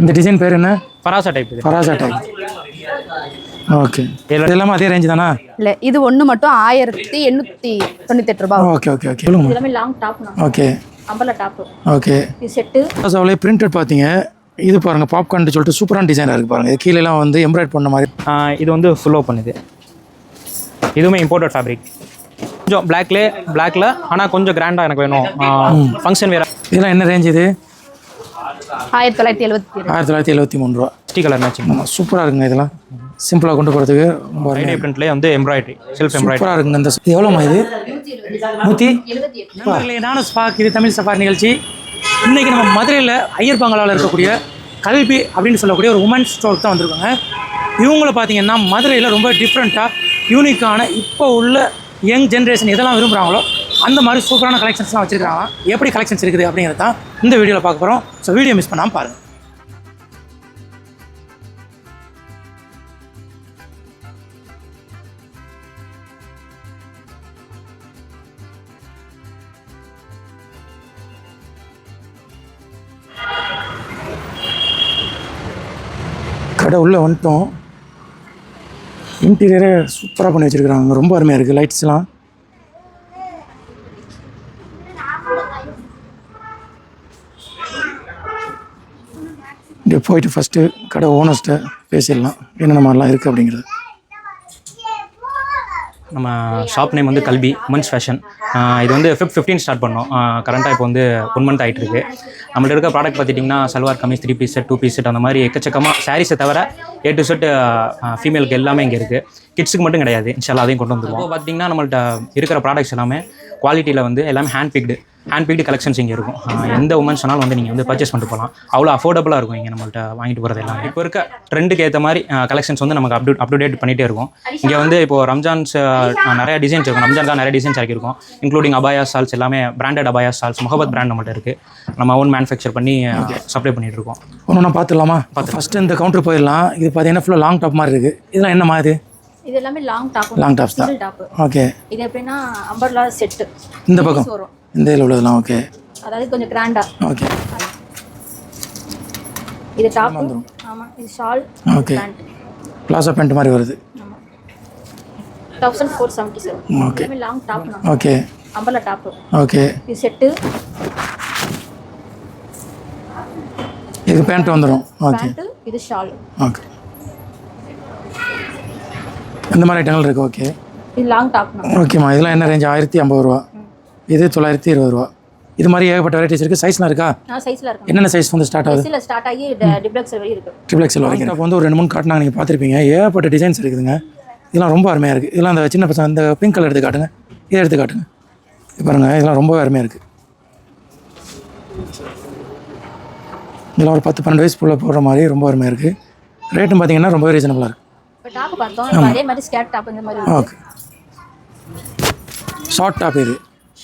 இந்த டிசைன் பேர் என்ன? பராசா டைப் இது. பராசா டைப் ஓகே இது எல்லாமே அதே ரேஞ்சு தானா? இல்லை இது ஒன்று மட்டும் ஆயிரத்தி எண்ணூற்றி தொண்ணூத்தெட்டு ரூபா ஓகே ஓகே ஓகே எல்லாமே long top okay umbrella top okay இது செட்டு பலாசாவிலே பிரிண்டட் பார்த்தீங்க இது பாருங்க பாப்கார்ன் சொல்லிட்டு சூப்பரான டிசைனாக இருக்குது பாருங்க. இது கீழெல்லாம் வந்து எம்ப்ராய்ட் பண்ண மாதிரி. இது வந்து ஃபுல் ஓப்பன் இது. இதுவுமே இம்போர்ட்டட் ஃபேப்ரிக் கொஞ்சம் பிளாக்ல பிளாக்ல ஆனால் கொஞ்சம் கிராண்டாக எனக்கு வேணும். ஃபங்க்ஷன் வேறு. இதெல்லாம் என்ன ரேஞ்ச் இது? ஆயிரத்தி தொள்ளாயிரத்தி எழுபத்தி ஆயிரத்தி தொள்ளாயிரத்தி எழுபத்தி மூணு ரூபா. ஸ்டி கலர் மேட்சிங் ஆமாம் சூப்பராக இருக்குங்க இதெல்லாம். சிம்பிளாக கொண்டு போகிறதுக்கு ரொம்ப ஐடியா பிரிண்ட்லேயே வந்து எம்ப்ராய்டரி செல்ஃப் எம்ப்ராய்டரி சூப்பராக இருக்குங்க இந்த இது. எவ்வளோமா இது? நூற்றி நானும் ஸ்பாக் இது தமிழ் சஃபார் நிகழ்ச்சி. இன்றைக்கி நம்ம மதுரையில் ஐயர் பங்களாவில் இருக்கக்கூடிய கல்வி அப்படின்னு சொல்லக்கூடிய ஒரு உமன்ஸ் ஸ்டோர் தான் வந்திருக்காங்க. இவங்கள பார்த்தீங்கன்னா மதுரையில் ரொம்ப டிஃப்ரெண்ட்டாக யூனிக்கான இப்போ உள்ள யங் ஜென்ரேஷன் எதெல்லாம் விரும்புகிறாங்களோ அந்த மாதிரி சூப்பரான கலெக்ஷன்ஸ்லாம் வச்சுருக்காங்க எப்படி கலெக்ஷன்ஸ் இருக்குது அப்படிங்கிறது தான் இந்த வீடியோவில் பார்க்க போகிறோம் ஸோ வீடியோ மிஸ் பண்ணாமல் பாருங்கள் கடை உள்ளே வந்துட்டோம். இன்டீரியரே சூப்பராக பண்ணி வச்சுருக்குறாங்க. ரொம்ப அருமையாக இருக்குது லைட்ஸ்லாம் இங்கே போயிட்டு ஃபஸ்ட்டு கடை ஓனர்ஸ்ட்டை பேசிடலாம். என்னென்ன மாதிரிலாம் இருக்குது அப்படிங்கிறது. நம்ம ஷாப் நேம் வந்து கல்வி உமன்ஸ் ஃபேஷன் இது வந்து ஃபிஃப்ட் ஃபிஃப்டீன் ஸ்டார்ட் பண்ணோம். கரண்ட்டாக இப்போ வந்து ஒன் மந்த் ஆகிட்டு இருக்கு. நம்மள்ட்ட இருக்க ப்ராடக்ட் பார்த்துட்டிங்கன்னா salwar kameez three piece set two piece set அந்த மாதிரி எக்கச்சக்கமாக சாரீஸை தவிர ஏ டு செட் ஃபீமேலுக்கு எல்லாமே இங்கே இருக்குது கிட்ஸுக்கு மட்டும் கிடையாது. இன்ஷால்லா அதையும் கொண்டு வந்துருவோம். பார்த்தீங்கன்னா நம்மள்ட்ட இருக்கிற ப்ராடக்ட்ஸ் எல்லாமே குவாலிட்டியில் வந்து எல்லாமே hand picked hand picked collections இங்கே இருக்கும். எந்த உமன்ஸ் வேணாலும் வந்து நீங்கள் வந்து பர்ச்சேஸ் பண்ணிட்டு போகலாம் அவ்வளோ அஃபோர்டபுளாக இருக்கும் இங்கே நம்மள்ட்ட வாங்கிட்டு போகிறது எல்லாம். இப்போ இருக்க ட்ரெண்டுக்கு ஏற்ற மாதிரி கலெக்ஷன்ஸ் வந்து நமக்கு அப்டேட் அப் டு டேட் பண்ணிகிட்டே இருக்கும். இங்கே வந்து இப்போ ரம்ஜான்ஸ் நிறைய டிசைன்ஸ் இருக்கும். ரம்ஜான்காக நிறைய டிசைன்ஸ் ஆக்கியிருக்கோம் இன்க்ளூடிங் அபாயா சால்ஸ் எல்லாமே பிராண்டட் அபாயா சால்ஸ் முகபத் பிராண்ட் நம்மள்ட்ட இருக்குது நம்ம ஓன் மேனுஃபேக்சர் பண்ணி சப்ளை பண்ணிட்டு இருக்கோம். ஒன்று ஒன்றா பார்த்துடலாமா? ஃபஸ்ட்டு இந்த கவுண்டர் போயிடலாம். இது பார்த்தீங்கன்னா ஃபுல்லாக லாங் டாப் மாதிரி இருக்குது இதெல்லாம் என்ன மாதிரி இது எல்லாமே லாங் டாப் லாங் டாப்ஸ் தான். ஓகே இது எப்படின்னா அம்பர்லா செட்டு இந்த பக்கம். வரும். இந்த இதில் உள்ளதெல்லாம் ஓகே அதாவது கொஞ்சம் கிராண்டா ஓகே இது டாப் ஆமாம் இது ஷால் ஓகே பிளாசா பேண்ட் மாதிரி வருது. Thousand four seventy seven okay long top okay umbrella top okay இது செட்டு இது பேண்ட் வந்துடும் ஓகே இது ஷால் ஓகே இந்த மாதிரி ஐட்டங்கள் இருக்குது ஓகே இது லாங் டாப் ஓகேம்மா இதெல்லாம் என்ன ரேஞ்ச் ஆயிரத்தி ஐம்பது ரூபா. இது தொள்ளாயிரத்தி இருபது ரூபா. இது மாதிரி ஏகப்பட்ட வெரைட்டிஸ் இருக்குது சைஸ்லாம் இருக்கா? என்னென்ன சைஸ் வந்து ஸ்டார்ட் ஆகுது? ஸ்டார்ட் ஆகி டிப்ளக்ஸ் வரையும் இருக்கு. ட்ரிபிள் எக்ஸல் வரைக்கும் அப்போ வந்து ஒரு ரெண்டு மூணு காட்டினாங்க நீங்கள் பார்த்துருப்பீங்க. ஏகப்பட்ட டிசைன்ஸ் இருக்குதுங்க. இதெல்லாம் ரொம்ப அருமையாக இருக்குது இதெல்லாம் அந்த சின்ன பசங்க இந்த பிங்க் கலர் எடுத்து காட்டுங்க. இதை எடுத்து காட்டுங்க. இது பாருங்க இதெல்லாம் ரொம்ப அருமையாக இருக்குது இதெல்லாம் ஒரு பத்து பன்னெண்டு வயசு புள்ள போடுற மாதிரி ரொம்ப அருமையாக இருக்குது ரேட்டும் பார்த்தீங்கன்னா ரொம்பவே ரீசனபுளாக இருக்குது ஓகே ஷார்ட் டாப் இது.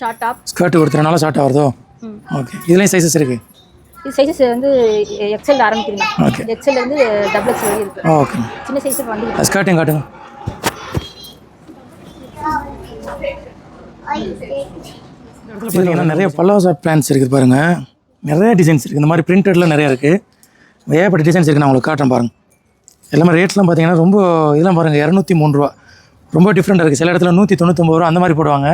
ஷார்ட் டாப் ஸ்கர்ட் கொடுத்துறனால ஷார்ட்டாக வருதோ? ஓகே இதுலேயும் சைஸஸ் இருக்குது இது சைஸஸ் வந்து எக்ஸல் ஆரம்பிக்கிறீங்க. ஓகே எக்ஸல் இருந்து டபுள் எக்ஸ் வரையும் இருக்கு. ஓகே சின்ன சைஸுக்கு வந்து ஸ்கர்ட்டையும் காட்டுங்க. இதில் வந்து நிறைய பல்லாசா பிளான்ஸ் இருக்குது பாருங்கள் நிறைய டிசைன்ஸ் இருக்குது இந்த மாதிரி பிரிண்டடில் நிறைய இருக்குது ஏகப்பட்ட டிசைன்ஸ் இருக்குது நான் உங்களுக்கு காட்டுறேன் பாருங்கள் எல்லாமே ரேட்லாம் பார்த்தீங்கன்னா ரொம்ப இதெல்லாம் பாருங்கள் இரநூத்தி மூணு ரூபா. ரொம்ப டிஃப்ரெண்ட்டாக இருக்குது சில இடத்துல நூற்றி தொண்ணூத்தொம்பது ரூபா அந்த மாதிரி போடுவாங்க.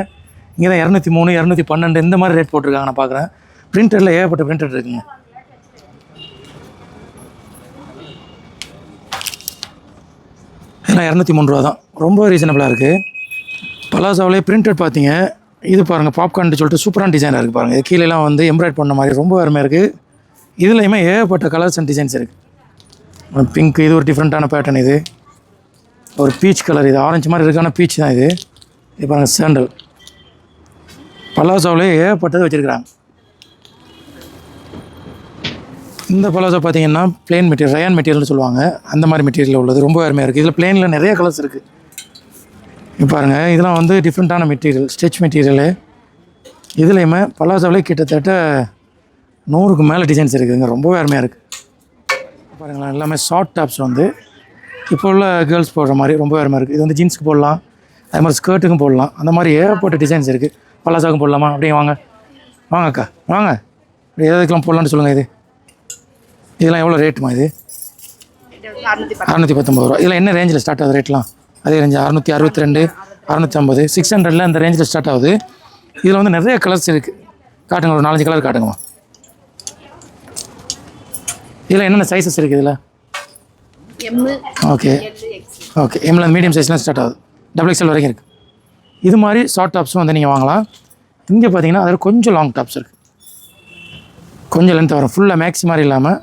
இங்கே தான் இரநூத்தி மூணு இரநூத்தி பன்னெண்டு இந்த மாதிரி ரேட் போட்டிருக்காங்க நான் பார்க்குறேன். பிரிண்டரில் ஏகப்பட்ட பிரிண்டட் இருக்குங்க. இதெல்லாம் இரநூத்தி மூணு ரூபா தான். ரொம்ப ரீசனபிளாக இருக்குது பலாசாவிலே பிரிண்டட் பார்த்தீங்க. இது பாருங்கள் பாப்கார்ன் சொல்லிட்டு சூப்பரான டிசைனாக இருக்குது பாருங்கள் இது கீழேலாம் வந்து எம்ப்ராய்ட் பண்ண மாதிரி ரொம்ப அருமையாக இருக்குது இதுலையுமே ஏகப்பட்ட கலர்ஸ் அண்ட் டிசைன்ஸ் இருக்குது பிங்க் இது ஒரு டிஃப்ரெண்ட்டான பேட்டர்ன் இது. ஒரு பீச் கலர் இது. ஆரஞ்சு மாதிரி இருக்கான பீச் தான் இது. இது பாருங்கள் சேண்டல் பலாசாவிலே ஏகப்பட்டது வச்சுருக்குறாங்க. இந்த பலாசா பார்த்தீங்கன்னா பிளேன் மெட்டீரியல் ரயான் மெட்டீரியல்னு சொல்லுவாங்க. அந்த மாதிரி மெட்டீரியல் உள்ளது. ரொம்ப அருமையாக இருக்குது இதில் பிளேனில் நிறைய கலர்ஸ் இருக்குது இப்போ பாருங்கள் இதெல்லாம் வந்து டிஃப்ரெண்ட்டான மெட்டீரியல் ஸ்டிச் மெட்டீரியலு இதுலேயுமே பலாசாவிலே கிட்டத்தட்ட நூறுக்கு மேலே டிசைன்ஸ் இருக்குதுங்க ரொம்பவே அருமையாக இருக்குது பாருங்களேன். எல்லாமே ஷார்ட் டாப்ஸ் வந்து. இப்போ உள்ள கேர்ள்ஸ் போடுற மாதிரி ரொம்ப அருமையாக இருக்குது இது வந்து ஜீன்ஸுக்கு போடலாம். அது மாதிரி ஸ்கர்ட்டுக்கும் போடலாம். அந்த மாதிரி ஏகப்பட்ட டிசைன்ஸ் இருக்குது பலாசாவுக்கும் போடலாமா? அப்படியே வாங்க. வாங்க அக்கா வாங்க. எதுக்கெல்லாம் போடலான்னு சொல்லுங்கள் இது. இதெல்லாம் எவ்வளோ ரேட்டுமா இது? அறநூற்றி பத்தொம்பது ரூபா. இதில் என்ன ரேஞ்சில் ஸ்டார்ட் ஆகுது ரேட்லாம்? அதே ரேஞ்சு அறுநூற்றி அறுபத்தி ரெண்டு அறுநூற்றி ஐம்பது சிக்ஸ் ஹண்ட்ரடில் அந்த ரேஞ்சில் ஸ்டார்ட் ஆகுது. இதில் வந்து நிறைய கலர்ஸ் இருக்குது காட்டுங்க ஒரு நாலஞ்சு கலர் காட்டுங்கம்மா. இதில் என்னென்ன சைஸஸ் இருக்குது இதில்? ஓகே ஓகே எம்ல மீடியம் சைஸ்லாம் ஸ்டார்ட் ஆகுது. டபுள் எக்ஸ்எல் வரைக்கும் இருக்குது இது மாதிரி ஷார்ட் டாப்ஸும் வந்து நீங்கள் வாங்கலாம். இங்கே பார்த்தீங்கன்னா அதில் கொஞ்சம் லாங் டாப்ஸ் இருக்குது கொஞ்சம் லென்த் வரும். ஃபுல்லாக மேக்ஸி மாதிரி இல்லாமல்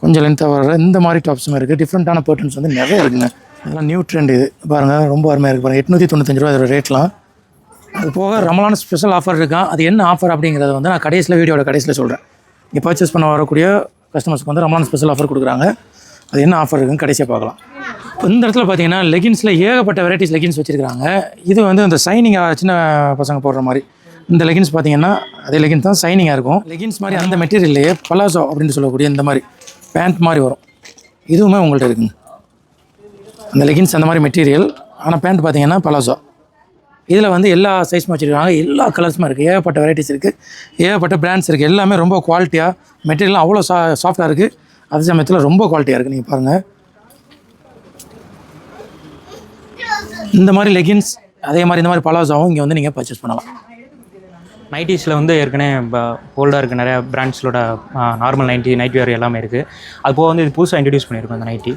கொஞ்சம் லென்த்தாக வர இந்த மாதிரி டாப்ஸும் இருக்குது டிஃப்ரெண்ட்டான பேட்டர்ன்ஸ் வந்து நிறைய இருக்குங்க. அதெல்லாம் நியூ ட்ரெண்ட் இது. பாருங்கள் ரொம்ப அருமையாக இருக்குது பாருங்கள் எட்நூற்றி தொண்ணூத்தஞ்சு ரூபா இதோட ரேட்லாம் அது போக ரமலான ஸ்பெஷல் ஆஃபர் இருக்கான் அது என்ன ஆஃபர் அப்படிங்கிறத வந்து நான் கடைசியில் வீடியோட கடைசியில் சொல்கிறேன் இங்கே பர்ச்சேஸ் பண்ண வரக்கூடிய கஸ்டமர்ஸ்க்கு வந்து ரமலான் ஸ்பெஷல் ஆஃபர் கொடுக்குறாங்க. அது என்ன ஆஃபர் இருக்குன்னு கடைசியாக பார்க்கலாம். இப்போ இந்த இடத்துல பார்த்தீங்கன்னா லெகின்ஸில் ஏகப்பட்ட வெரைட்டிஸ் லெகின்ஸ் வச்சுருக்காங்க இது வந்து அந்த சைனிங்காக சின்ன பசங்க போடுற மாதிரி. இந்த லெகின்ஸ் பார்த்தீங்கன்னா அதே லெகின்ஸ் தான் சைனிங்காக இருக்கும். லெகின்ஸ் மாதிரி அந்த மெட்டீரியல்லையே பலாசோ அப்படின்னு சொல்லக்கூடிய இந்த மாதிரி பேண்ட் மாதிரி வரும். இதுவுமே உங்கள்கிட்ட இருக்குங்க. அந்த லெகின்ஸ் அந்த மாதிரி மெட்டீரியல் ஆனால் பேண்ட் பார்த்தீங்கன்னா பலாசோ இதில் வந்து எல்லா சைஸும் வச்சுருக்காங்க. எல்லா கலர்ஸுமே இருக்குது ஏகப்பட்ட வெரைட்டிஸ் இருக்குது ஏகப்பட்ட பிராண்ட்ஸ் இருக்குது எல்லாமே ரொம்ப குவாலிட்டியாக மெட்டீரியல் அவ்வளோ சா சாஃப்டாக இருக்குது அதே சமயத்தில் ரொம்ப குவாலிட்டியாக இருக்குது நீங்கள் பாருங்கள் இந்த மாதிரி லெகின்ஸ் அதே மாதிரி இந்த மாதிரி பலாசாவும் இங்கே வந்து நீங்கள் பர்ச்சேஸ் பண்ணலாம். நைட்டிஸில் வந்து ஏற்கனவே ஓல்டாக இருக்குது நிறையா பிராண்ட்ஸோட நார்மல் நைட்டி நைட் வேர் எல்லாமே இருக்குது அது போக வந்து இது புதுசாக இன்ட்ரடியூஸ் பண்ணியிருக்கோம் அந்த நைட்டி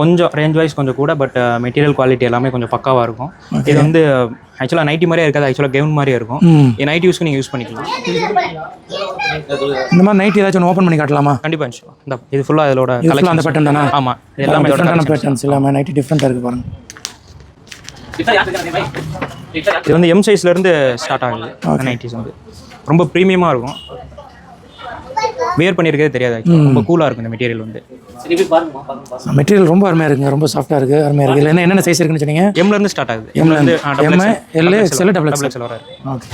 கொஞ்சம் ரேஞ்ச் வைஸ் கொஞ்சம் கூட பட் மெட்டீரியல் குவாலிட்டி எல்லாமே கொஞ்சம் பக்காவாக இருக்கும். இது வந்து ஆக்சுவலாக நைட்டி மாதிரியே இருக்காது ஆக்சுவலாக கெவுன் மாதிரியே இருக்கும். இது நைட் யூஸ்க்கு நீங்கள் யூஸ் பண்ணிக்கலாம். இந்த மாதிரி நைட் ஏதாச்சும் ஒன்று ஓப்பன் பண்ணி காட்டலாமா? கண்டிப்பாக இந்த இது ஃபுல்லாக இதோட இது ஃபுல்லாக அந்த கலெக்ஷன் பேட்டர்ன் தானே? ஆமாம் எல்லாமே பேட்டர்ன்ஸ் எல்லாமே நைட்டி டிஃப்ரெண்ட்டாக இருக்குது பாருங்கள் இது வந்து எம் சைஸ்லேருந்து ஸ்டார்ட் ஆகுது. நைட்டிஸ் வந்து. ரொம்ப ப்ரீமியமாக இருக்கும். வேர் பண்ணியிருக்கதே தெரியாது. ரொம்ப கூலாக இருக்கும் இந்த மெட்டீரியல் வந்து. மெட்டீரியல் ரொம்ப அருமையாக இருக்குங்க ரொம்ப சாஃப்டாக இருக்குது அருமையாக இருக்குது இல்லை என்னென்ன சைஸ் இருக்குன்னு சொன்னீங்க? எம்ல இருந்து ஸ்டார்ட் ஆகுது. எம்ல எம்ல இருந்து M L XL double XL வர ஓகே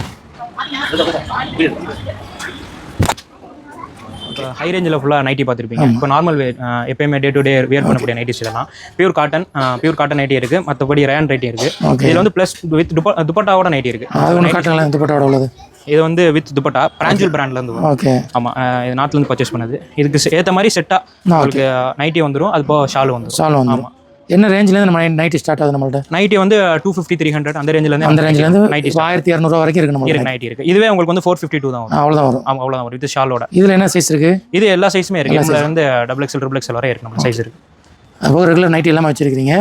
ஹை ரேஞ்சில் ஃபுல்லாக நைட்டி பார்த்துருப்பீங்க. இப்போ நார்மல் வேர் எப்பயுமே டே டு டே வேர் பண்ணக்கூடிய நைட்டிஸ் இதெல்லாம். Pure cotton pure cotton nighty இருக்குது மற்றபடி ரயான் நைட்டி இருக்குது Okay. இதில் வந்து ப்ளஸ் வித் துப்பட்டாவோட நைட்டி இருக்குது உள்ளது? இது வந்து வித் துப்பட்டா. பிராஞ்சுவல் பிராண்ட்லேருந்து வரும். ஓகே ஆமாம் இது நாட்டிலேருந்து பர்ச்சேஸ் பண்ணது. இதுக்கு ஏற்ற மாதிரி செட்டாக உங்களுக்கு நைட்டி வந்துடும் அது போக ஷால் வந்துடும் சால் வந்து என்ன ரேஞ்சிலேருந்து நம்ம நைட்டி ஸ்டார்ட் ஆகுது நம்மள்ட்ட? நைட்டி வந்து டூ ஃபிஃப்டி த்ரீ ஹண்ட்ரட் அந்த ரேஞ்சிலேருந்து அந்த ரேஞ்சிலேருந்து நைட்டி ஆயிரத்தி இரநூறுவா வரைக்கும் இருக்கு நம்மளுக்கு இருக்கு நைட்டி இருக்குது இதுவே உங்களுக்கு வந்து ஃபோர் ஃபிஃப்டி டூ தான் வரும். அவ்வளோதான் வரும். ஆமாம் அவ்வளோதான் வரும். இது ஷாலோட. இதில் என்ன சைஸ் இருக்குது இது எல்லா சைஸுமே இருக்குது எம்ல இருந்து டபுள் எக்ஸல் ட்ரிபிள் எக்ஸல் வரை இருக்கு நம்ம சைஸ் இருக்குது அப்போ ரெகுலர் நைட்டி எல்லாமே வச்சுருக்கிறீங்க.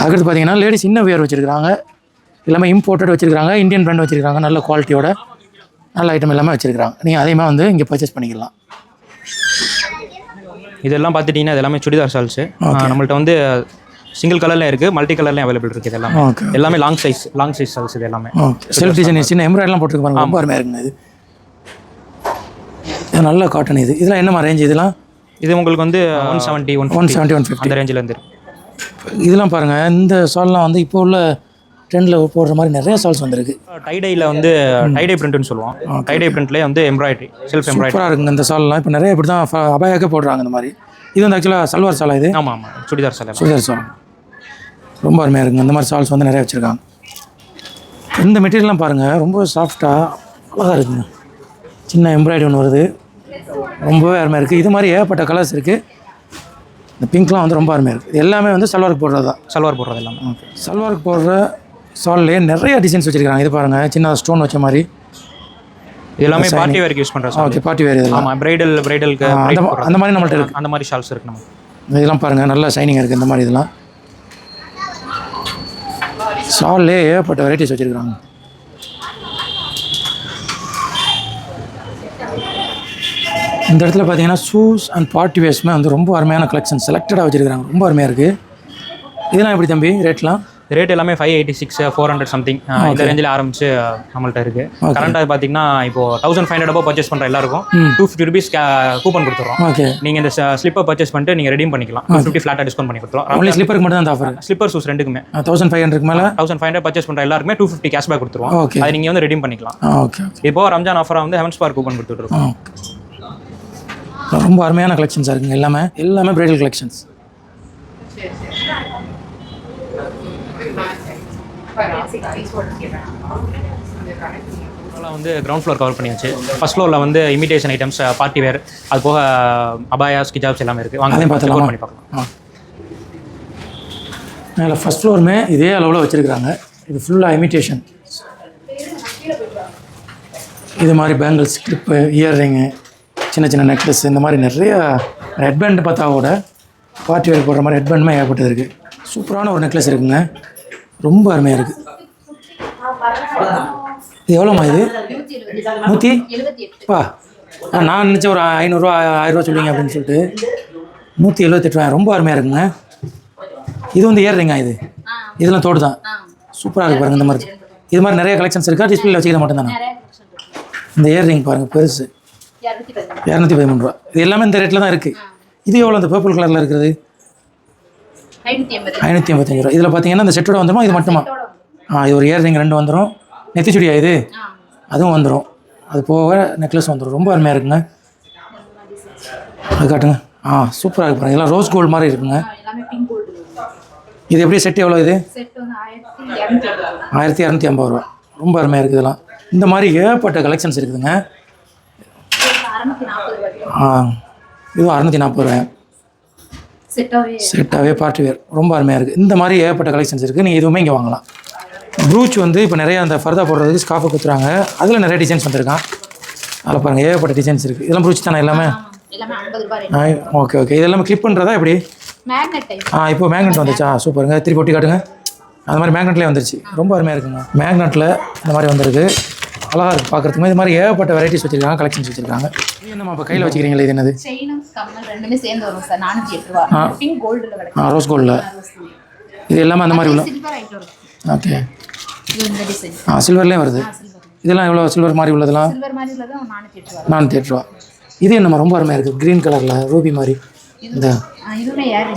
அதுக்கடுத்து பார்த்தீங்கன்னா லேடிஸ் இன்னும் வியர் வச்சுருக்காங்க எல்லாமே இம்போர்ட்டட் வச்சுருக்காங்க இந்தியன் பிராண்ட் வச்சுருக்காங்க நல்ல குவாலிட்டியோட நல்ல ஐட்டம் எல்லாமே வச்சுருக்காங்க நீங்கள் அதையுமே வந்து இங்கே பர்ச்சேஸ் பண்ணிக்கலாம். இதெல்லாம் பார்த்துட்டிங்கன்னா இது எல்லாமே சுடிதார் ஷால்ஸு. நம்மள்ட்ட வந்து சிங்கிள் கலர்லையும் இருக்குது மல்டி கலர்லையும் அவைலபிள் இருக்குது இது எல்லாமே long size long size shawls இது எல்லாமே. செல்ஃப் டிசைன் சின்ன எம்ப்ராய்டெலாம் போட்டுருக்கு பாருங்க ரொம்ப அருமையாக இருக்குங்க இது. இது நல்ல காட்டன் இது. இதெல்லாம் என்னமா ரேஞ்ச் இதெல்லாம்? இது உங்களுக்கு வந்து one seventy one one seventy one fifty அந்த ரேஞ்சில் இருந்து இருக்கு. இதெல்லாம் பாருங்கள் இந்த சால்லாம் வந்து இப்போ உள்ள ட்ரெண்டில் போடுற மாதிரி நிறைய சால்ஸ் வந்திருக்கு. டைடையில் வந்து டைடை பிரிண்ட்னு சொல்லுவோம். டைடை பிரிண்ட்லேயே வந்து எம்ப்ராய்டரி செல்ஃப் எம்ப்ராய்டரி சூப்பராக இருக்குங்க இந்த சால்லாம் இப்போ நிறைய இப்படி தான் அபாயாக்கே போடுறாங்க இந்த மாதிரி. இது வந்து ஆக்சுவலாக சல்வார் சாலா இது? ஆமாம் ஆமாம் சுடிதார் சால் சுடிதார் சால் ரொம்ப அருமையாக இருக்குங்க. இந்த மாதிரி சால்ஸ் வந்து நிறைய வச்சுருக்காங்க. இந்த மெட்டீரியல்லாம் பாருங்கள் ரொம்ப சாஃப்டாக அழகாக இருக்குங்க. சின்ன எம்ப்ராய்டரி ஒன்று வருது. ரொம்பவே அருமையாக இருக்குது இது மாதிரி ஏகப்பட்ட கலர்ஸ் இருக்குது இந்த பிங்க்லாம் வந்து ரொம்ப அருமையாக இருக்குது எல்லாமே வந்து சல்வாருக்கு போடுறது தான் சல்வார் போடுறது எல்லாமே. ஓகே. சல்வாருக்கு போடுற சால்லே நிறைய டிசைன்ஸ் வச்சுருக்காங்க. இது பாருங்கள் சின்ன ஸ்டோன் வச்ச மாதிரி. எல்லாமே பார்ட்டி வேர்க்கு யூஸ் பண்ணுற சால் ஓகே பார்ட்டி இதெல்லாம் ஆமாம் பிரைடல் பிரைடலுக்கு அந்த அந்த மாதிரி நம்மள்ட்ட இருக்குது அந்த மாதிரி ஷால்ஸ் இருக்கு நம்ம. இதெல்லாம் பாருங்கள் நல்லா ஷைனிங் இருக்குது இந்த மாதிரி இதெல்லாம். சால்லே ஏகப்பட்ட வெரைட்டிஸ் வச்சுருக்காங்க. இந்த இடத்துல பார்த்தீங்கன்னா ஷூஸ் அண்ட் பார்ட்டி வேர்ஸ்மே வந்து ரொம்ப அருமையான கலெக்ஷன் செலக்டடாக வச்சுருக்காங்க ரொம்ப அருமையாக இருக்குது இதெல்லாம் எப்படி தம்பி ரேட்லாம் ரேட் எல்லாமே five eighty six four hundred something இந்த ரேஞ்சில் ஆரம்பிச்சு நம்மள்ட்ட இருக்கு. கரண்டாக பார்த்தீங்கன்னா இப்போ தௌசண்ட் ஃபைவ் ஹண்ட்ரட் பர்ச்சேஸ் பண்ணுற எல்லாருக்கும் டூ ஃபிஃப்டி ருபீஸ் கூப்பன் கொடுத்துறோம். ஓகே நீங்கள் இந்த ஸ்லிப்பை பர்ச்சேஸ் பண்ணிட்டு நீங்கள் ரெடீம் பண்ணிக்கலாம். ஃபிஃப்டி ஃப்ளாட்டாக டிஸ்கவுண்ட் பண்ணி கொடுத்துருவோம் ஒன்லி ஸ்லிப்பருக்கு மட்டும் தான் ஆஃபர் ஸ்லிப்பர் ஷூஸ் ரெண்டுக்குமே. தௌசண்ட் ஃபைவ் ஹண்ட்ரட் மேலே? தௌசண்ட் ஃபைவ் ஹண்ட்ரட் பர்ச்சேஸ் பண்ணுற எல்லாருக்குமே டூ ஃபிஃப்டி கேஷ்பேக் கொடுத்துருவோம். ஓகே அதை நீங்கள் வந்து ரெடீம் பண்ணிக்கலாம். ஓகே இப்போ ரம்ஜான் ஆஃபராக வந்து ஹெவன்ஸ் பார்க் கூப்பன் கொடுத்துட்ருக்கோம் ரொம்ப அருமையான கலெக்ஷன்ஸாக இருக்குங்க எல்லாமே. எல்லாமே பிரைடல் கலெக்ஷன்ஸ் வந்து கிரவுண்ட் ஃப்ளோர் கவர் பண்ணியாச்சு. ஃபர்ஸ்ட் ஃப்ளோரில் வந்து இமிடேஷன் ஐட்டம்ஸ் பார்ட்டி வேர் அது போக அபாயாஸ் கிஜாப்ஸ் எல்லாமே இருக்குது வாங்க explore பண்ணி பார்க்கலாம். ஆ. மேலே ஃபஸ்ட் ஃப்ளோருமே இதே அளவில் வச்சுருக்குறாங்க. இது ஃபுல்லாக இமிட்டேஷன் இது மாதிரி பேங்கிள்ஸ் கிளிப்பு இயர்ரிங்கு சின்ன சின்ன நெக்லஸ் இந்த மாதிரி நிறைய ஹெட்பேண்ட் பார்த்தா கூட பார்ட்டி வேர் போடுற மாதிரி ஹெட்பேண்டுமே ஏகப்பட்டது இருக்குது சூப்பரான ஒரு நெக்லஸ் இருக்குங்க. ரொம்ப அருமையாக இருக்குது இது எவ்வளோம்மா இது? நூற்றி பா நான் நினச்சேன் ஒரு ஐநூறுரூவா ஆயிரரூவா சொல்லுவீங்க அப்படின்னு சொல்லிட்டு. நூற்றி எழுபத்தெட்டு ரூபாய். ரொம்ப அருமையாக இருக்குங்க. இது வந்து ஏறுறீங்க இது. இதெல்லாம் தோடு தான் சூப்பராக இருக்கு பாருங்க இந்த மாதிரி. இது மாதிரி நிறைய கலெக்ஷன்ஸ் இருக்கா? டிஸ்பிளேல வச்சுக்கிற மட்டும்தானே? இந்த இயர்ரிங் பாருங்க பெருசு. இரநூத்தி பதிமூணு. ரூபா. இது எல்லாமே இந்த ரேட்டில் தான் இருக்குது இது எவ்வளோ இந்த பர்பிள் கலரில் இருக்கிறது? ஐநூற்றி ஐம்பத்தஞ்சு ரூபா. இதில் பார்த்தீங்கன்னா இந்த செட்டோட வந்துருமா இது மட்டுமா? ஆ இது ஒரு இயர்ரிங் ரெண்டு வந்துடும் நெத்திச்சுடியா இது? அதுவும் வந்துடும் அது போக நெக்லஸ் வந்துடும் ரொம்ப அருமையாக இருக்குங்க. அது காட்டுங்க. ஆ சூப்பராக இருக்கு பாருங்க. இதெல்லாம் ரோஸ் கோல்டு மாதிரி இருக்குங்க. இது எப்படி செட் எவ்வளோ இது? ஆயிரத்தி இரநூத்தி ஐம்பது. ரூபா. ரொம்ப அருமையாக இருக்குது இதெல்லாம். இந்த மாதிரி ஏகப்பட்ட கலெக்ஷன்ஸ் இருக்குதுங்க. ஆ இதுவும் அறநூற்றி நாற்பது ரூபாய். செட்டாகவே பார்ட்டி வேர் ரொம்ப அருமையாக இருக்குது இந்த மாதிரி ஏகப்பட்ட கலெக்ஷன்ஸ் இருக்குது நீங்கள் எதுவுமே இங்கே வாங்கலாம். ப்ரூச் வந்து இப்போ நிறைய அந்த ஃபர்தா போடுறதுக்கு ஸ்காஃபை குத்துறாங்க. அதில் நிறைய டிசைன்ஸ் வந்திருக்கான். அதில் பாருங்கள் ஏகப்பட்ட டிசைன்ஸ் இருக்குது இதெல்லாம் ப்ரூச் தானே எல்லாமே? ஓகே ஓகே இது எல்லாமே கிளிப் பண்ணுறதா எப்படி? ஆ இப்போ மேக்னெட் வந்துச்சா சூப்பருங்க. திருப்பி ஒட்டி காட்டுங்க. அந்த மாதிரி மேக்னெட்லேயே வந்துருச்சு. ரொம்ப அருமையாக இருக்குங்க. மேக்னெட்டில் இந்த மாதிரி வந்திருக்கு. அழகாக இருக்குது பார்க்குறதுக்கு இது மாதிரி ஏகப்பட்ட வெரைட்டிஸ் வச்சுருக்காங்க கலெக்ஷன்ஸ் வச்சுருக்காங்க. இது என்னம்மா இப்போ கையில் வச்சுக்கிறீங்களே இது என்னது? ரெண்டுமே சேர்ந்து வரும் சார். நானூற்றி எட்டு ரூபா. பிங்க் கோல்டில் கிடைக்கும் ஆ ரோஸ் கோல்டில் இது எல்லாமே அந்த மாதிரி உள்ள? ஓகே. ஆ சில்வர்லேயும் வருது. இதெல்லாம் எவ்வளோ சில்வர் மாதிரி உள்ளதெல்லாம்? நானூற்றி எட்டு ரூபா. இது என்னம்மா ரொம்ப அருமையாக இருக்குது க்ரீன் கலரில் ரூபி மாதிரி. இந்த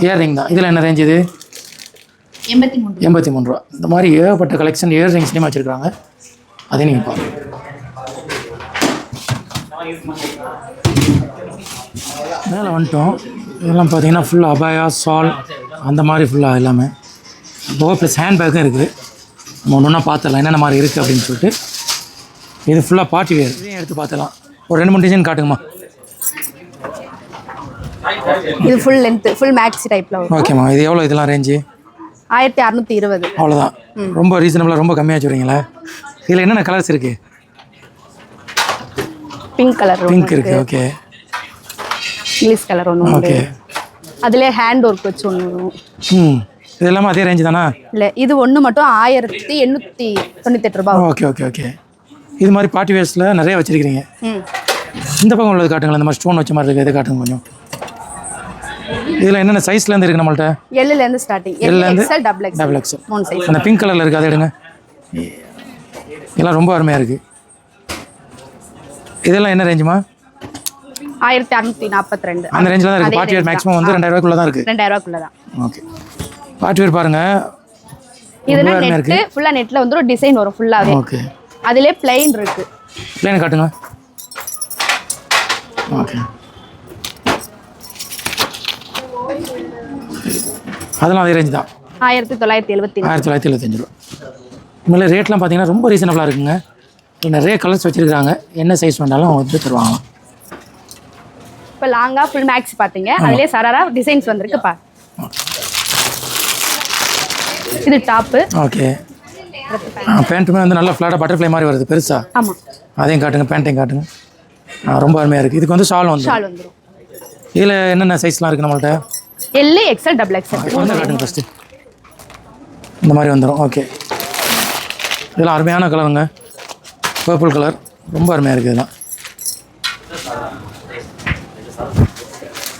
இயர்ரிங் தான். இதில் என்ன ரேஞ்ச் இது? எண்பத்தி மூணு எண்பத்தி மூணு ரூபா. இந்த மாதிரி ஏகப்பட்ட கலெக்ஷன் இயர்ரிங்ஸ்லேயும் வச்சுருக்காங்க. அதையும் நீங்கள் பாருங்க. மேலே வந்துட்டோம். இதெல்லாம் பார்த்தீங்கன்னா ஃபுல்லாக அபாயா சால் அந்த மாதிரி ஃபுல்லாக எல்லாமே. போக ப்ளஸ் ஹேண்ட்பேக்கும் இருக்குது. நம்ம ஒன்று ஒன்றா பார்த்துடலாம். என்னென்ன மாதிரி இருக்குது அப்படின்னு சொல்லிட்டு. இது ஃபுல்லாக பார்ட்டி வேர் இதையும் எடுத்து பார்த்துலாம் ஒரு ரெண்டு மூணு டிசைன் காட்டுங்கம்மா. இது ஃபுல் லென்த் ஃபுல் மேக்ஸி டைப்பில் ஓகேம்மா இது எவ்வளோ இதெல்லாம் ரேஞ்சு ஆயிரத்தி அறநூற்றி இருபது. அவ்வளோதான் ரொம்ப ரீசனபிளாக ரொம்ப கம்மியாக வச்சுருங்களா இதில் என்னென்ன கலர்ஸ் இருக்குது பிங்க் கலர் பிங்க் இருக்குது ஓகே இங்கிலீஷ் கலர் ஒன்று ஓகே அதுலேயே ஹேண்ட் ஒர்க் வச்சு ஒன்று ம். இது எல்லாமே அதே ரேஞ்சு தானா? இல்லை இது ஒன்று மட்டும் ஆயிரத்தி எண்ணூற்றி தொண்ணூத்தெட்டு ரூபா. ஓகே ஓகே ஓகே இது மாதிரி பார்ட்டி வேர்ஸில் நிறைய வச்சுருக்கிறீங்க. ம். இந்த பக்கம் உள்ளது காட்டுங்களேன். இந்த மாதிரி ஸ்டோன் வச்ச மாதிரி இருக்குது இதை காட்டுங்க கொஞ்சம். இதில் என்னென்ன சைஸ்லேருந்து இருக்குது நம்மள்ட்ட? எல்லுலேருந்து starting L எல்லுலேருந்து XL double XL double size அந்த பிங்க் கலரில் இருக்குது அதை எடுங்க. இதெல்லாம் ரொம்ப அருமையாக இருக்குது இதெல்லாம் என்ன ரேஞ்சுமா ஆயிரத்தி அறநூற்றி நாற்பத்தி ரெண்டு. அந்த ரேஞ்சில் தான் இருக்குது பார்ட்டி வேர் மேக்ஸிமம் வந்து ரெண்டாயிரம் ரூபாய்க்குள்ள தான் இருக்குது ரெண்டாயிரம் ரூபாக்குள்ள தான் ஓகே பார்ட்டி வேர் பாருங்கள் இதுனா அருமையா நெட்டு ஃபுல்லாக நெட்டில் வந்து ஒரு டிசைன் வரும் ஃபுல்லாகவே ஓகே அதிலே பிளைன் இருக்கு. பிளேனை காட்டுங்க. ஓகே அதெல்லாம் அதே ரேஞ்ச் தான். ஆயிரத்தி தொள்ளாயிரத்தி எழுபத்தி ஆயிரத்தி தொள்ளாயிரத்தி எழுபத்தஞ்சு ரூபா. உண்மையிலே ரேட்லாம் பார்த்தீங்கன்னா ரொம்ப ரீசனபிளாக இருக்குங்க. நிறைய கலர்ஸ் வச்சுருக்காங்க என்ன சைஸ் வேணாலும் அவங்க வந்து தருவாங்க. இப்போ லாங்காக ஃபுல் மேக்ஸ் பார்த்தீங்க. அதிலே சராரா டிசைன்ஸ் வந்திருக்கு பா இது டாப்பு ஓகே பேண்ட்டுமே வந்து நல்லா ஃப்ளாட்டாக பட்டர்ஃப்ளை மாதிரி வருது பெருசாக ஆமாம் அதையும் காட்டுங்க பேண்ட்டையும் காட்டுங்க. ரொம்ப அருமையாக இருக்குது இதுக்கு வந்து ஷால் வந்து ஷால் வந்துடும் இதில் என்னென்ன சைஸ்லாம் இருக்குது நம்மள்ட்ட? எல்லு எக்ஸ்எல் டபுள் எக்ஸ்எல் வந்து காட்டுங்க ஃபஸ்ட்டு இந்த மாதிரி வந்துடும் ஓகே இதெல்லாம் அருமையான கலருங்க. பர்பிள் கலர் ரொம்ப அருமையாக இருக்குது இதெல்லாம்.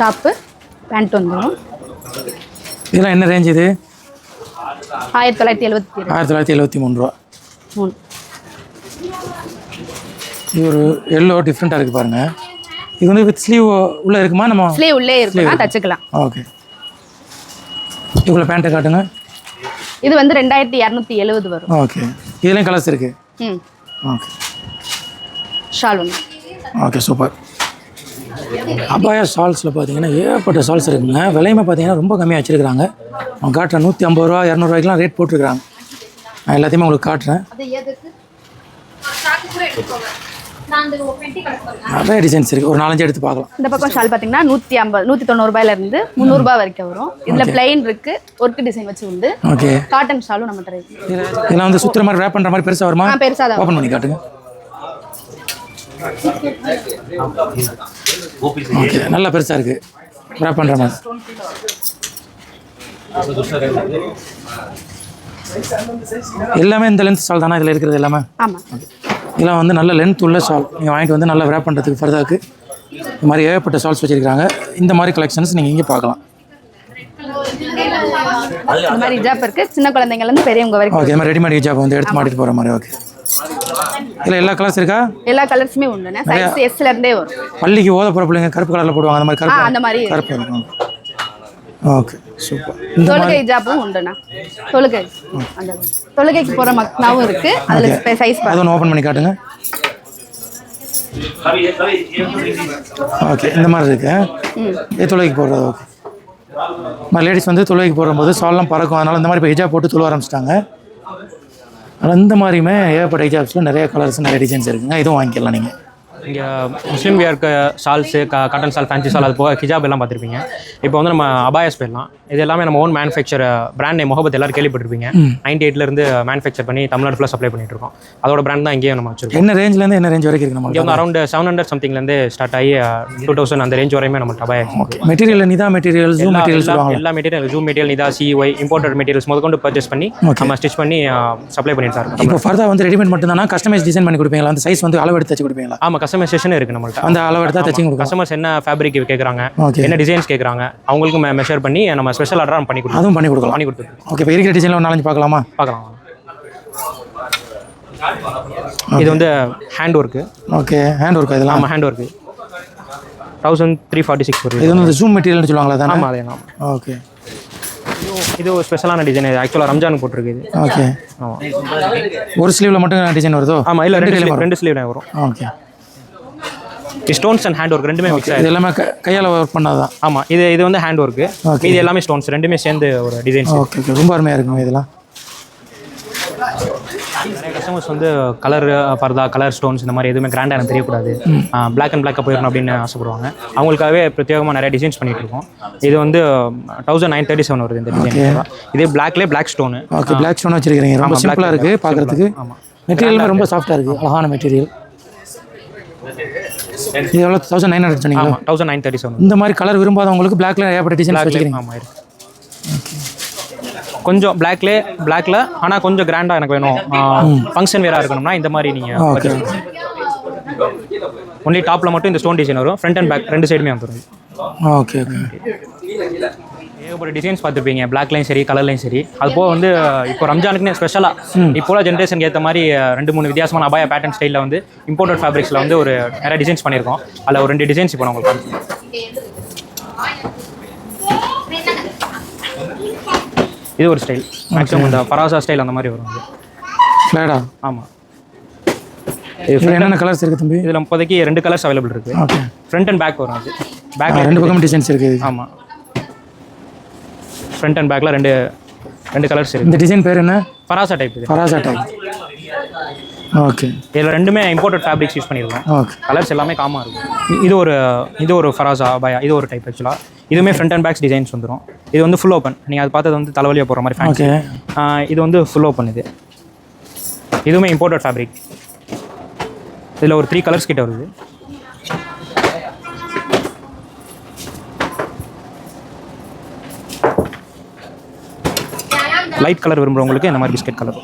டாப்பு பேண்ட் வந்துடும் இதெல்லாம் என்ன ரேஞ்ச் இது? ஆயிரத்தி தொள்ளாயிரத்தி எழுபத்தி ஆயிரத்தி தொள்ளாயிரத்தி எழுபத்தி மூணு ரூபா. இது ஒரு எல்லோ டிஃப்ரெண்ட்டாக இருக்குது பாருங்கள் இது வந்து வித் ஸ்லீவ் உள்ளே இருக்குமா? நம்ம ஸ்லீவ் உள்ளே இருக்குன்னா தச்சுக்கலாம். ஓகே இவ்வளோ பேண்ட்டை காட்டுங்க. இது வந்து ரெண்டாயிரத்தி இரநூத்தி எழுபது வரும். ஓகே இதுலேயும் கலர்ஸ் இருக்குது ம். ஓகே ஷால் ஒன்று ஓகே சூப்பர் அபாயா சால்ஸில் பார்த்தீங்கன்னா ஏகப்பட்ட சால்ஸ் இருக்குங்க. விலையுமே பார்த்தீங்கன்னா ரொம்ப கம்மியாக வச்சுருக்காங்க அவங்க காட்டுறேன் நூற்றி ஐம்பது ரூபா இரநூறுவாய்க்குலாம் ரேட் போட்டிருக்காங்க நான் எல்லாத்தையுமே உங்களுக்கு காட்டுறேன். நிறைய டிசைன்ஸ் இருக்குது ஒரு நாலஞ்சு எடுத்து பார்க்கலாம். இந்த பக்கம் ஷால் பார்த்தீங்கன்னா நூற்றி ஐம்பது நூற்றி தொண்ணூறுபாயில இருந்து முந்நூறுபா வரைக்கும் வரும். இதில் பிளைன் இருக்கு ஒர்க் டிசைன் வச்சு உண்டு. ஓகே காட்டன் ஷாலும் நம்மகிட்ட இருக்கு. இதெல்லாம் வந்து சுற்றுற மாதிரி ரேப் பண்ணுற மாதிரி பெருசாக வருமா? பெருசாக தான் ஓப்பன் பண்ணி காட்டுங்க. ஓகே நல்லா பெருசாக இருக்குது ரேப் பண்ணுற மாதிரி. எல்லாமே இந்த லென்த் ஸ்டால் தானே? இதில் இருக்கிறது எல்லாமே? ஆமாம் இதெல்லாம் வந்து நல்ல லென்த் உள்ள ஷால் நீங்கள் வாங்கிட்டு வந்து நல்லா ரேப் பண்ணுறதுக்கு ஃபர்தாக்கு இந்த மாதிரி ஏகப்பட்ட ஷால்ஸ் வச்சிருக்காங்க. இந்த மாதிரி கலெக்ஷன்ஸ் நீங்கள் இங்கே பார்க்கலாம். இந்த மாதிரி ஹிஜாப் இருக்கு. சின்ன குழந்தைங்கள்ல இருந்து பெரியவங்க வரைக்கும் ஓகே இந்த மாதிரி ரெடிமேட் ஹிஜாப் வந்து எடுத்து மாட்டிட்டு போகிற மாதிரி ஓகே இதில் எல்லா கலர்ஸ் இருக்கா? எல்லா கலர்ஸுமே உண்டுண்ணே. சைஸ் எஸ்ல இருந்தே வரும். பள்ளிக்கு ஓத போகிற பிள்ளைங்க கருப்பு கலரில் போடுவாங்க. அந்த மாதிரி கருப்பு அந்த மாதிரி. கருப்பு ஓகே சூப்பர் தொழுகை ஹிஜாப்பும் உண்டுண்ணா. தொழுகை. அந்த தொழுகைக்கு போற மக்னாவும் இருக்கு. அதுல சைஸ் அது ஒன்று ஓப்பன் பண்ணி காட்டுங்க. ஓகே இந்த மாதிரி இருக்கு. ஏ தொழுகைக்கு போடுறது ஓகே மாதிரி லேடிஸ் வந்து தொழுகைக்கு போடும்போது சால்லாம் பறக்கும். அதனால் இந்த மாதிரி இப்போ ஹிஜாப் போட்டு தொழுவ ஆரம்பிச்சிட்டாங்க. அதனால் இந்த மாதிரியுமே ஏகப்பட்ட ஹிஜாப்ஸில் நிறைய கலர்ஸ் நிறைய டிசைன்ஸ் இருக்குங்க. இதுவும் வாங்கிக்கலாம் நீங்கள் இங்கே முஸ்லீம் வியர்க்கு ஷால்ஸு க காட்டன் ஷால் ஃபேன்சி ஷால் அது போக ஹிஜாப் எல்லாம் பார்த்துருப்பீங்க. இப்போ வந்து நம்ம அபாயஸ் போயிடலாம். இது எல்லாமே நம்ம ஓன் மேனுஃபேக்சர் பிராண்ட் நேம் முகபத் எல்லாரும் கேள்விப்பட்டிருப்பீங்க. நைன்டி எயிட்லேருந்து மேனுஃபேக்சர் பண்ணி தமிழ்நாடு ஃபுல்லாக சப்ளை பண்ணிட்டு இருக்கோம். அதோட பிராண்ட் தான் இங்கேயும் நம்ம வச்சிருக்கோம். என்ன ரேஞ்ச்லேருந்து என்ன ரேஞ்ச் வரைக்கும் இருக்கு இங்கே வந்து அரௌண்ட் செவன் ஹண்ட்ரட் சம்திங்லேருந்து ஸ்டார்ட் ஆகி டூ தௌசண்ட் அந்த ரேஞ்ச் வரையுமே நம்மள்ட்ட அபாயம் மெட்டீரியல் நிதா மெட்டீரியல் ஜூம் மெட்டீரியல் எல்லா மெட்டீரியல் ஜூம் மெட்டீரியல் இதா சிஒய் இம்போர்ட்டட் மெட்டீரியல்ஸ் முதற்கொண்டு பர்ச்சேஸ் பண்ணி நம்ம ஸ்டிச் பண்ணி சப்ளை பண்ணிட்டு தான் இருக்கோம். இப்போ ஃபர்தா வந்து ரெடிமேட் மட்டும் தானா கஸ்டமைஸ் டிசைன் பண்ணி கொடுப்பீங்களா? அந்த சைஸ் வந்து அளவு எடுத்து தச்சு கொடுப்பீங்களா? ஆமாம் கஸ்டமைசேஷன் இருக்குது நம்மள்ட்ட. அந்த அளவு எடுத்தா தச்சு கொடுக்கலாம். கஸ்டமர்ஸ் என்ன ஃபேப்ரிக் கேட்குறாங்க என்ன டிசைன்ஸ் கேட்குறாங்க அவங்களுக்கு மெஷர் பண்ணி நம்ம ஸ்பெஷல் ஆர்டர் பண்ணி கொடுத்துருவோம் அதுவும் பண்ணி கொடுக்கலாம். பண்ணி கொடுத்துருக்கோம் ஓகே இப்போ இருக்கிற டிசைனில் ஒரு நாலஞ்சு பார்க்கலாமா? பார்க்கலாம். இது வந்து hand work okay hand work இதெல்லாம்? ஆமாம் hand work thousand three forty six வருது இது. வந்து ஜூம் மெட்டீரியல்னு சொல்லுவாங்களா தானே ஆமாம் அதே தான். ஓகே இது ஒரு ஸ்பெஷலான டிசைன் இது ஆக்சுவலாக ரம்ஜானுக்கு போட்டிருக்கு இது ஓகே ஆமாம் ஒரு ஸ்லீவில் மட்டும் டிசைன் வருதோ? ஆமாம் இல்லை ரெண்டு ரெண்டு ஸ்லீவ் வரும். Okay stones and hand work ரெண்டுமே மிக்ஸ் ஆகி இது எல்லாமே கையால் ஒர்க் பண்ணாதான் ஆமாம் இது இது வந்து ஹேண்ட் ஒர்க்கு. இது எல்லாமே ஸ்டோன்ஸ் ரெண்டுமே சேர்ந்து ஒரு டிசைன்ஸ் ஓகே ரொம்ப அருமையாக இருக்குங்க இதெல்லாம். நிறைய கஸ்டமர்ஸ் வந்து கலர் பர்தா கலர் ஸ்டோன்ஸ் இந்த மாதிரி எதுவுமே கிராண்டாக எனக்கு தெரியக்கூடாது. பிளாக் அண்ட் பிளாக்காக போயிடணும் அப்படின்னு ஆசைப்படுவாங்க. அவங்களுக்காகவே பிரத்யேகமாக நிறைய டிசைன்ஸ் பண்ணிட்டு இருக்கோம். இது வந்து தௌசண்ட் நைன் தேர்ட்டி செவன் வருது இந்த டிசைன் இதே பிளாக்லேயே black stone okay black stone வச்சிருக்கீங்க ரொம்ப சிம்பிளாக இருக்குது. பார்க்குறதுக்கு ஆமாம் மெட்டீரியலுமே ரொம்ப சாஃப்டாக இருக்குது அழகான மெட்டீரியல் இது எவ்வளோ தௌசண்ட் நைன் ஹண்ட்ரட் சொன்னீங்களா? தௌசண்ட் நைன் தேர்ட்டி செவன் இந்த மாதிரி கலர் விரும்பாதவங்களுக்கு பிளாக்ல ஏகப்பட்ட டிசைன் வச்சிருக்கீங்க. ஆமாம் இருக்கு. கொஞ்சம் பிளாக்லே பிளாக்ல ஆனால் கொஞ்சம் கிராண்டாக எனக்கு வேணும். ஃபங்க்ஷன் வேறாக இருக்கணும்னா இந்த மாதிரி நீங்கள் ஓகே. ஒன்லி டாப்பில் மட்டும் இந்த ஸ்டோன் டிசைன் வரும். ஃப்ரண்ட் அண்ட் பேக் ரெண்டு சைடுமே வந்துடும் ஓகே ஓகே. ஏகப்பட்ட டிசைன்ஸ் பார்த்துருப்பீங்க. பிளாக்லையும் சரி கலர்லையும் சரி. அது போக வந்து இப்போ ரம்ஜானுக்குன்னு ஸ்பெஷலாக இப்போ ஜென்ரேஷனுக்கு ஏற்ற மாதிரி ரெண்டு மூணு வித்தியாசமான அபாயா பேட்டர்ன் ஸ்டைலில் வந்து இம்போர்ட்டட் ஃபேப்ரிக்ஸில் வந்து ஒரு நிறைய டிசைன்ஸ் பண்ணியிருக்கோம். அதில் ஒரு ரெண்டு டிசைன்ஸ் இப்போ நான் உங்களுக்கு. இது ஒரு ஸ்டைல் மேக்ஸிமம் இந்த பராசா ஸ்டைல் அந்த மாதிரி வரும். ஃப்ளாடா ஆமாம் என்னென்ன கலர்ஸ் இருக்குது தம்பி? இதில் இப்போதைக்கு ரெண்டு கலர்ஸ் அவைலபிள் இருக்குது ஓகே ஃப்ரண்ட் அண்ட் பேக் வரும் அது. பேக் ரெண்டு பக்கமும் டிசைன்ஸ் இருக்குது ஆமாம் ஃப்ரண்ட் அண்ட் பேக்கில் ரெண்டு ரெண்டு கலர்ஸ் இருக்குது இந்த டிசைன் பேர் என்ன? பராசா டைப் இது. பராசா டைப் ஓகே இதில் ரெண்டுமே இம்போர்ட்டட் ஃபேப்ரிக்ஸ் யூஸ் பண்ணியிருக்கோம் ஓகே கலர்ஸ் எல்லாமே காமாக இருக்கும். இது ஒரு இது ஒரு ஃபராசா பாயா இது ஒரு டைப் ஆக்சுவலாக இதுவுமே ஃப்ரண்ட் அண்ட் பேக்ஸ் டிசைன்ஸ் வந்துடும் இது வந்து ஃபுல் ஓப்பன் நீங்கள் அது பார்த்தது வந்து தலைவலியாக போகிற மாதிரி ஃபேன்சி இது வந்து ஃபுல் ஓப்பன் இது. இதுவுமே இம்போர்ட்டட் ஃபேப்ரிக் இதில் ஒரு த்ரீ கலர்ஸ் கிட்ட வருது. லைட் கலர் விரும்புகிறவங்களுக்கு இந்த மாதிரி பிஸ்கட் கலர்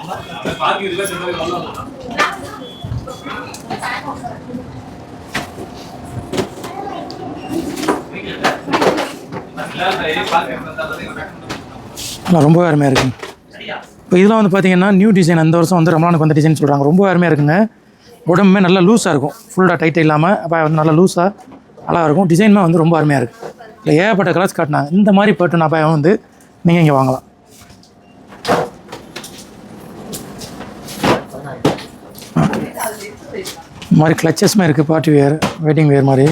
ரொம்ப அருமையாக இருக்குங்க. இப்போ இதெல்லாம் வந்து பார்த்தீங்கன்னா நியூ டிசைன் அந்த வருஷம் வந்து ரமலானுக்கு வந்த டிசைன் சொல்கிறாங்க ரொம்ப அருமையாக இருக்குங்க. உடம்புமே நல்லா லூஸாக இருக்கும். ஃபுல்லாக டைட்டாக இல்லாமல் அப்போ வந்து நல்லா லூஸாக அழகாக இருக்கும். டிசைனுமே வந்து ரொம்ப அருமையாக இருக்குது இல்லை ஏகப்பட்ட கலர்ஸ் காட்டினாங்க. இந்த மாதிரி பேட்டர்ன் அபாயம் வந்து நீங்கள் இங்கே வாங்கலாம். இந்த மாதிரி கிளச்சஸ்மே இருக்குது பார்ட்டி வேர் வெட்டிங் வேர் மாதிரி.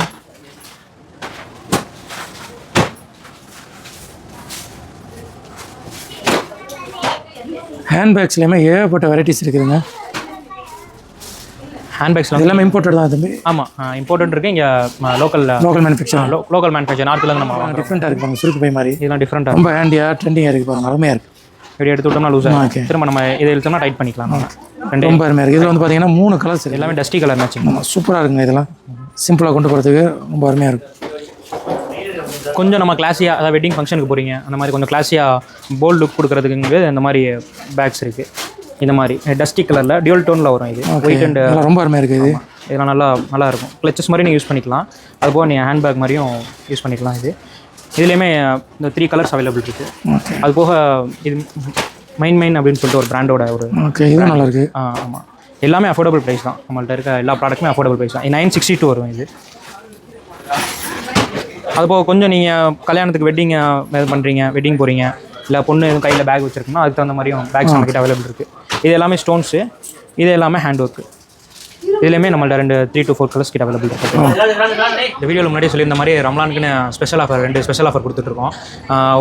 ஹேண்ட்பேக்ஸ்லேயுமே ஏகப்பட்ட வெரைட்டிஸ் இருக்குதுங்க. ஹேண்ட்பேக்ஸில் இது எல்லாமே இம்போர்ட்டட் தான் தம்பி. ஆமாம் இம்போர்ட்டட் இருக்குது இங்கே local local manufacture local manufacture நார்த்துலேருந்து நம்ம. டிஃப்ரெண்ட்டாக இருக்கு பாருங்க சுருக்கு பை மாதிரி. இதெல்லாம் டிஃப்ரெண்ட்டாக ரொம்ப ஹேண்டியாக ட்ரெண்டிங்காக இருக்குது பாருங்க அருமையாக இருக்குது இப்படி எடுத்து விட்டோம்னா லூஸ். ஆகும் திரும்ப நம்ம இதை இழுத்தோம்னா டைட் பண்ணிக்கலாம். ரெண்டு. ரொம்ப அருமையாக இருக்குது இதில் வந்து பார்த்தீங்கன்னா மூணு கலர்ஸ் எல்லாமே டஸ்டி கலர் மேட்சிங் சூப்பராக இருக்குங்க இதெல்லாம். சிம்பிளாக கொண்டு போகிறதுக்கு ரொம்ப அருமையாக இருக்கும் கொஞ்சம் நம்ம கிளாஸியாக அதாவது வெட்டிங் ஃபங்க்ஷனுக்கு போகிறீங்க அந்த மாதிரி கொஞ்சம் கிளாஸியாக போல்ட் லுக் கொடுக்குறதுக்கு இந்த மாதிரி பேக்ஸ் இருக்குது இந்த மாதிரி டஸ்டி கலரில் டியூல் டோனில் வரும் இது. ஒயிட் அண்ட் ரொம்ப அருமையாக இருக்குது இது. இதெல்லாம் நல்லா நல்லா இருக்கும். கிளச்சஸ் மாதிரி நீங்கள் யூஸ் பண்ணிக்கலாம். அது போக நீங்கள் ஹேண்ட்பேக் மாதிரியும் யூஸ் பண்ணிக்கலாம் இது. இதுலேயுமே இந்த த்ரீ கலர்ஸ் அவைலபிள் இருக்குது அது போக இது மைன் மைன் அப்படின்னு சொல்லிட்டு ஒரு பிராண்டோட ஒரு ஓகே நல்லா இருக்குது ஆமாம் எல்லாமே அஃபோர்டபுள் ப்ரைஸ் தான். நம்மள்ட்ட இருக்க எல்லா ப்ராடக்ட்டுமே அஃபோர்டபுள் ப்ரைஸ் தான். நைன் சிக்ஸ்டி டூ வரும் இது. அது போக கொஞ்சம் நீங்கள் கல்யாணத்துக்கு வெட்டிங் இது பண்ணுறீங்க வெட்டிங் போகிறீங்க இல்லை பொண்ணு எதுவும் கையில் பேக் வச்சிருக்கணும் அதுக்கு தகுந்த மாதிரியும் பேக்ஸ் நம்மக்கிட்ட அவைலபிள் இருக்குது இது எல்லாமே ஸ்டோன்ஸு இது எல்லாமே ஹேண்ட் ஒர்க்கு இதுலேயுமே நம்மள்ட்ட ரெண்டு த்ரீ to ஃபோர் கலர்ஸ் கிட்ட அவைலபிள் இருக்குது இந்த வீடியோவில் முன்னாடி சொல்லியிருந்த மாதிரி ரம்லானுக்குன்னு ஸ்பெஷல் ஆஃபர் ரெண்டு ஸ்பெஷல் ஆஃபர் கொடுத்துட்ருக்கோம்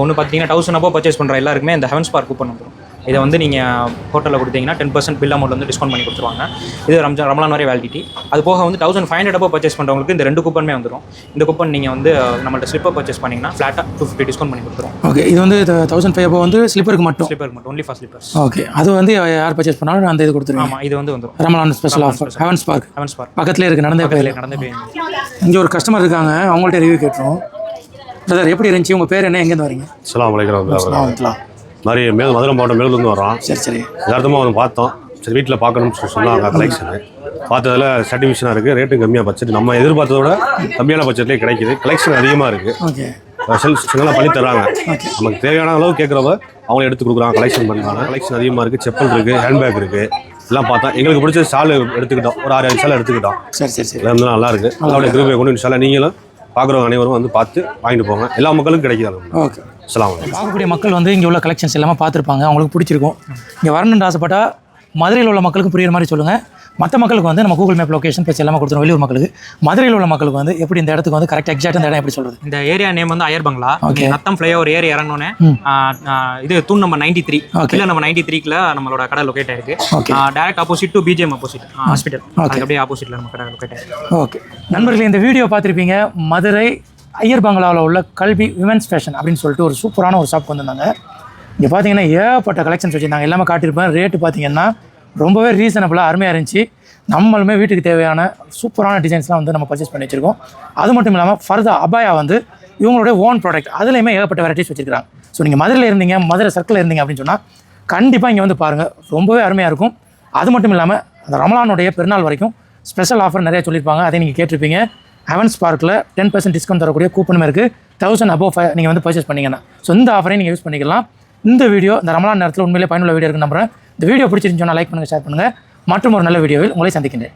ஒன்று பார்த்தீங்கன்னா தௌசண்ட் அப்போ பர்ச்சேஸ் பண்ணுற எல்லாருக்குமே இந்த ஹெவன்ஸ் பார்க் கூப்பன் வந்துடும் இதை வந்து நீங்கள் ஹோட்டலில் கொடுத்தீங்கன்னா டென் பர்சன்ட் பில் அமௌண்ட் வந்து டிஸ்கவுண்ட் பண்ணி கொடுத்துருவாங்க. இது ரம்ஜான் ரமலான் வரை வேலிடிட்டி அது போக வந்து தௌசண்ட் ஃபைவ் ஹண்ட்ரட் அப்போ பர்ச்சேஸ் பண்ணுறவங்களுக்கு இந்த ரெண்டு கூப்பனுமே வந்துடும் இந்த கூப்பன் நீங்கள் வந்து நம்மள்ட்ட ஸ்லிப்பர் பர்ச்சேஸ் பண்ணிங்கன்னா ஃப்ளாட்டாக டூ ஃபிஃப்டி டிஸ்கவுண்ட் பண்ணி கொடுத்துருவோம் ஓகே இது வந்து தௌசண்ட் ஃபைவ் அப்போ வந்து ஸ்லிப்பருக்கு மட்டும்? ஸ்லிப்பருக்கு மட்டும் ஒன்லி ஃபார் ஸ்லிப்பர்ஸ் ஓகே அது வந்து யார் பர்ச்சேஸ் பண்ணாலும் அந்த இது கொடுத்துருங்க ஆமாம் இது வந்து வந்துடும் Ramadan special offer Heavens Park Heavens Park பக்கத்துலேயே இருக்குது நடந்தே போயிடல நடந்து போய் இங்கே ஒரு கஸ்டமர் இருக்காங்க அவங்கள்ட்ட ரிவ்யூ கேட்டுரும் பிரதர் எப்படி இருந்துச்சு? உங்கள் பேர் என்ன? எங்கேருந்து வரீங்க? அஸ்ஸலாமு அலைக்கும் வாங்கிக்கலாம் மாதிரி மேல் மதுரை மாவட்டம் மேலூர்லேருந்து வரோம் சரி சரி. யதார்த்தமாக வந்து பார்த்தோம். சரி வீட்டில் பார்க்கணும்னு சொல்லி சொன்னாங்க கலெக்ஷனு பார்த்ததுல சர்டிஃபிகேஷனாக இருக்குது ரேட்டும் கம்மியாக பட்ஜெட் நம்ம எதிர்பார்த்ததை விட கம்மியான பட்ஜெட்லேயே கிடைக்குது. கலெக்ஷன் அதிகமாக இருக்குது செல்ஃப் சின்னலாம் பண்ணி தராங்க. நமக்கு தேவையான அளவு கேட்குறவ அவங்களே எடுத்து கொடுக்குறாங்க கலெக்ஷன் பண்ணுறாங்க கலெக்ஷன் அதிகமாக இருக்குது செப்பல் இருக்குது ஹேண்ட்பேக் இருக்குது எல்லாம் பார்த்தோம் எங்களுக்கு பிடிச்ச ஷால் எடுத்துக்கிட்டோம். ஒரு ஆறு ஏழு ஷால் எடுத்துக்கிட்டோம். சரி சரி சரி. எல்லாம் வந்து நல்லா இருக்குது அதோட கிருபை கொண்டு இன்ஷால்லா நீங்களும் பார்க்குறவங்க அனைவரும் வந்து பார்த்து வாங்கிட்டு போங்க. எல்லா மக்களுக்கும் கிடைக்குது ஓகே. பார்க்கக்கூடிய மக்கள் வந்து இங்கே உள்ள கலெக்ஷன்ஸ் எல்லாமே பார்த்துருப்பாங்க. அவங்களுக்கு பிடிச்சிருக்கும். இங்கே வரணுன்னு ஆசைப்பட்டா மதுரையில் உள்ள மக்களுக்கு புரியுற மாதிரி சொல்லுங்கள் மற்ற மக்களுக்கு வந்து நம்ம கூகுள் மேப் லொகேஷன் பேச்சு எல்லாமே கொடுத்துரும் வெளியூர் மக்களுக்கு. மதுரையில் உள்ள மக்களுக்கு வந்து எப்படி இந்த இடத்துக்கு வந்து கரெக்ட் எக்ஸாக்ட் இந்த இடம் எப்படி சொல்கிறது இந்த ஏரியா நேம் வந்து அயர் பங்களா. நீங்க நத்தம் ஃப்ளைஓவர் ஏறி இறங்கணுன்னே இது தூண் நம்பர் நைன்டி த்ரீ. இல்லை நம்ம நைன்டி த்ரீல நம்மளோட கடை லொக்கேட் ஆயிருக்கு. Direct opposite to BGM opposite hospital அப்படியே ஆப்போசிட்ல நம்ம கடை லொக்கேட் ஆயிருக்கு. ஓகே நண்பர்களே இந்த வீடியோ பார்த்துருப்பீங்க. மதுரை ஐயர் பங்களாவில் உள்ள கல்வி விமன்ஸ் ஃபேஷன் அப்படின்னு சொல்லிட்டு ஒரு சூப்பரான ஒரு ஷாப் வந்திருந்தாங்க. இங்கே பார்த்தீங்கன்னா ஏகப்பட்ட கலெக்ஷன்ஸ் வச்சுருந்தாங்க. எல்லாமே காட்டியிருப்பேன். ரேட்டு பார்த்தீங்கன்னா ரொம்பவே ரீசனபிளாக அருமையாக இருந்துச்சு. நம்மளுமே வீட்டுக்கு தேவையான சூப்பரான டிசைன்ஸ்லாம் வந்து நம்ம பர்ச்சேஸ் பண்ணி வச்சுருக்கோம். அது மட்டும் இல்லாமல் ஃபர்தர் அபாயா வந்து இவங்களுடைய ஓன் ப்ராடக்ட் அதுலேயுமே ஏகப்பட்ட வெரைட்டிஸ் வச்சுருக்காங்க ஸோ நீங்கள் மதுரையில் இருந்தீங்க மதுரை சர்க்கிளில் இருந்தீங்க அப்படின்னு சொன்னால் கண்டிப்பாக இங்கே வந்து பாருங்கள் ரொம்பவே அருமையாக இருக்கும். அது மட்டும் இல்லாமல் அந்த ரமலானுடைய பெருநாள் வரைக்கும் ஸ்பெஷல் ஆஃபர் நிறைய சொல்லியிருப்பாங்க. அதை நீங்கள் கேட்டிருப்பீங்க. ஹெவன்ஸ் பார்க்கில் டென் பர்சன்ட் டிஸ்கவுண்ட் தரக்கூடிய கூப்பனுமே இருக்குது தௌசண்ட் அபோவ் நீங்கள் வந்து பர்ச்சேஸ் பண்ணிங்கன்னா. ஸோ இந்த ஆஃபரையும் நீங்கள் யூஸ் பண்ணிக்கலாம். இந்த வீடியோ இந்த ரமலான் நேரத்தில் உண்மையிலே பயனுள்ள வீடியோ இருக்குன்னு நம்புறேன். இந்த வீடியோ பிடிச்சிருந்துச்சோன்னா லைக் பண்ணுங்கள் ஷேர் பண்ணுங்கள் மற்றும் ஒரு நல்ல வீடியோவில் உங்களை சந்திக்கின்றேன்.